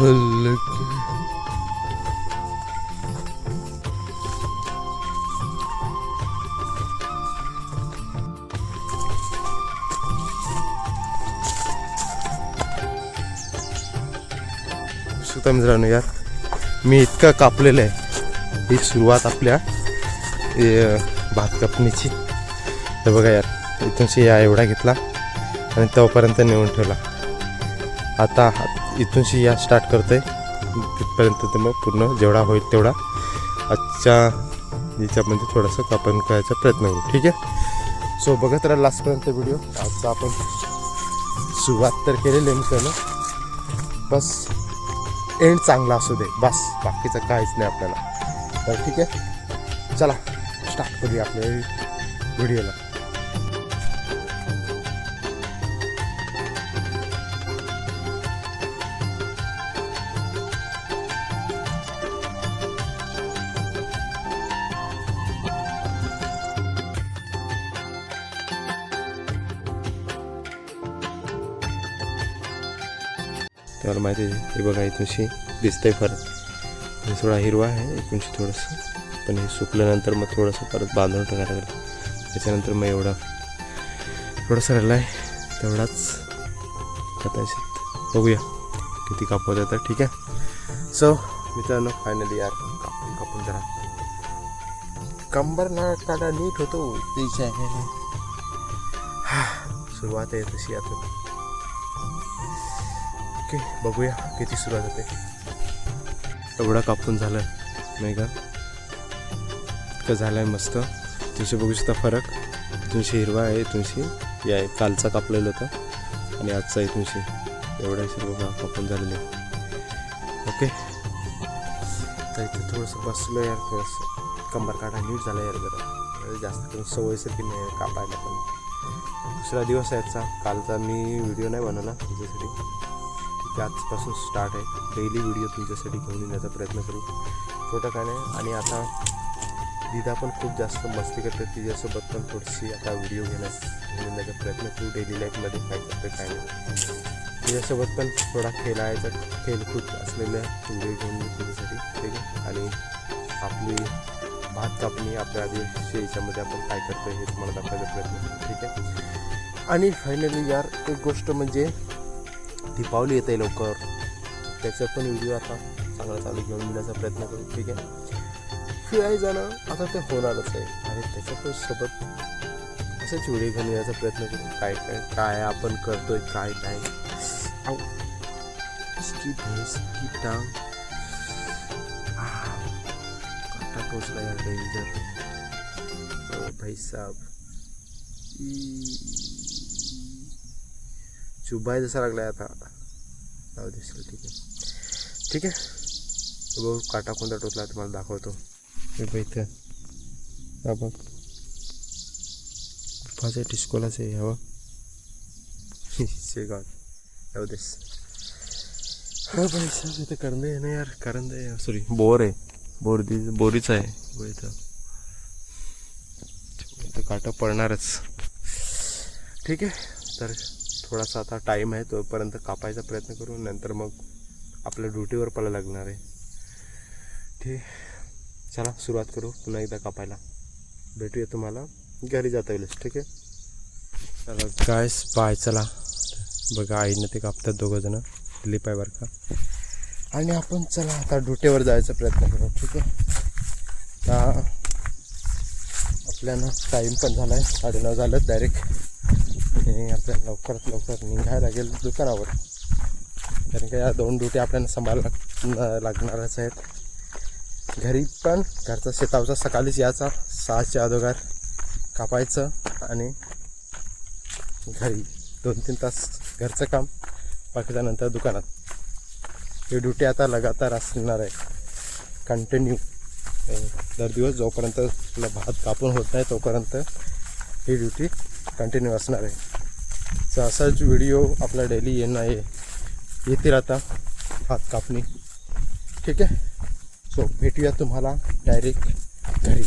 फुल सुद्धा मित्रांनो यार मी इतकं कापलेलं आहे. ही सुरुवात आपल्या भात कापणीची. तर बघा यार इथूनशी या एवढा घेतला आणि तोपर्यंत नेऊन ठेवला. आता इथूनशी या स्टार्ट करते तिथपर्यंत ते मग पूर्ण जेवढा होईल तेवढा. आजच्या याच्यामध्ये म्हणजे थोडंसं कापण करायचा प्रयत्न करू. ठीक आहे? सो बघत राहा लास्टपर्यंत व्हिडिओ आजचा आपण सुरुवात तर केलेली आहे मित्रांनो बस एंड चांगला असू दे. बस बाकीचं काहीच नाही आपल्याला. तर ठीक आहे? चला स्टार्ट करूया आपल्या व्हिडिओला त्यावर माहिती हे बघा इथूनशी दिसतंय फरक. हे थोडा हिरवा आहे इथूनशी थोडंसं. पण हे सुकल्यानंतर मग थोडंसं परत बांधून टाकायला लागलं. त्याच्यानंतर मग एवढं थोडंसं राहिला आहे तेवढाच कदाचित बघूया किती कापवत आहे तर ठीक आहे? सो मित्रांनो फायनली यार कापून कापून जरा कंबर ना काढा नीट होतो तेच सुरुवात आहे तशी आता. ओके बघूया किती सुरुवात होते एवढं कापून झालं नाही का? इतकं झालं आहे मस्त. तुमची बघू शकता फरक. तुमची हिरवा आहे तुमची या आहे कालचा कापलेलं होतं. आणि आजचा आहे तुमची. एवढा का कापून झालेलं आहे. ओके. तर इथं थोडंसं बसलो यार थोडंसं कंबर काढा नीट झाला यार जरा. जास्त करून सवयसारखी नाही कापायला पण. दुसरा दिवस आहे याचा कालचा मी व्हिडिओ नाही बनवला तुझ्यासाठी. की आजपासून स्टार्ट आहे. डेली व्हिडिओ तुमच्यासाठी घेऊन येण्याचा प्रयत्न करू. छोटं काय नाही. आणि आता दिदा पण खूप जास्त मस्ती करते. तिच्यासोबत पण थोडीशी आता व्हिडिओ घेण्यास घेऊन येण्याचा प्रयत्न करू. डेली लाईफमध्ये काय करते काय नाही. तिच्यासोबत पण थोडा खेळायचा खेळकूद असलेल्या व्हिडिओ घेऊन येऊ तुझ्यासाठी ठीक आहे. आणि आपली भात कापणी आपल्या आदिवासी याच्यामध्ये आपण काय करतो हे तुम्हाला दाखवायचा प्रयत्न करू. ठीक आहे. आणि फायनली यार एक गोष्ट म्हणजे दीपावली येते लवकर. त्याचा पण व्हिडिओ आता चांगला चालू घेऊन येण्याचा प्रयत्न करू. ठीक आहे? फिरायला जाणं आता ते होणारच आहे. आणि त्याच्यातच सोबत असंच व्हिडिओ घेऊन येण्याचा प्रयत्न करू. काय काय काय आपण करतोय काय काय आऊ. इसकी टांग काटा टोचला यार डेंजर भाई साहब. चुबाय जसा लागलाय आता. जाऊ दिसेल ठीक आहे. ठीक आहे? बघू काटा कोणता टोचला तुम्हाला दाखवतो. हे बघ इथं. हा बघ. गुफाचे डिस्कोलाच आहे हवं शेगाव जाऊ देस हा भाई साहेब इथं करंदे आहे ना यार करंदे सॉरी बोर आहे. बोरदी बोरीच आहे. बघ इथं. इथं काटा पडणारच. ठीक आहे? तर थोडासा आता टाईम आहे तोपर्यंत कापायचा प्रयत्न करू नंतर मग आपल्या ड्युटीवर पळायला लागणार आहे. ठीक चला सुरुवात करू पुन्हा एकदा कापायला. भेटूया तुम्हाला. घरी जाता येईल ठीक आहे? चला गायस बाय चला. बघा आईनं ते कापतात दोघं जण. स्लिप आहे बरं का. आणि आपण चला आता ड्युटीवर जायचा प्रयत्न करू ठीक आहे? आता आपल्याला टाईम पण झाला आहे साडेनऊ झालं डायरेक्ट आणि आपल्याला लवकरात लवकर निघायला लागेल दुकानावर. कारण का या दोन ड्युटी आपल्याला सांभाळायला लागणारच आहेत. घरी पण घरचा शेतावचा सकाळीच यायचा सहाच्या अगोदर कापायचं आणि घरी दोन तीन तास घरचं काम बाकीच्यानंतर दुकानात. ही ड्युटी आता लगातार असणार आहे. कंटिन्यू दर दिवस जोपर्यंत तुला भात कापून होत नाही तोपर्यंत ही ड्युटी कंटिन्यू असणार आहे. तर असाच व्हिडिओ आपला डेली येणं आहे. येते राहता भात कापणी. ठीक आहे? सो भेटूया तुम्हाला डायरेक्ट घरी.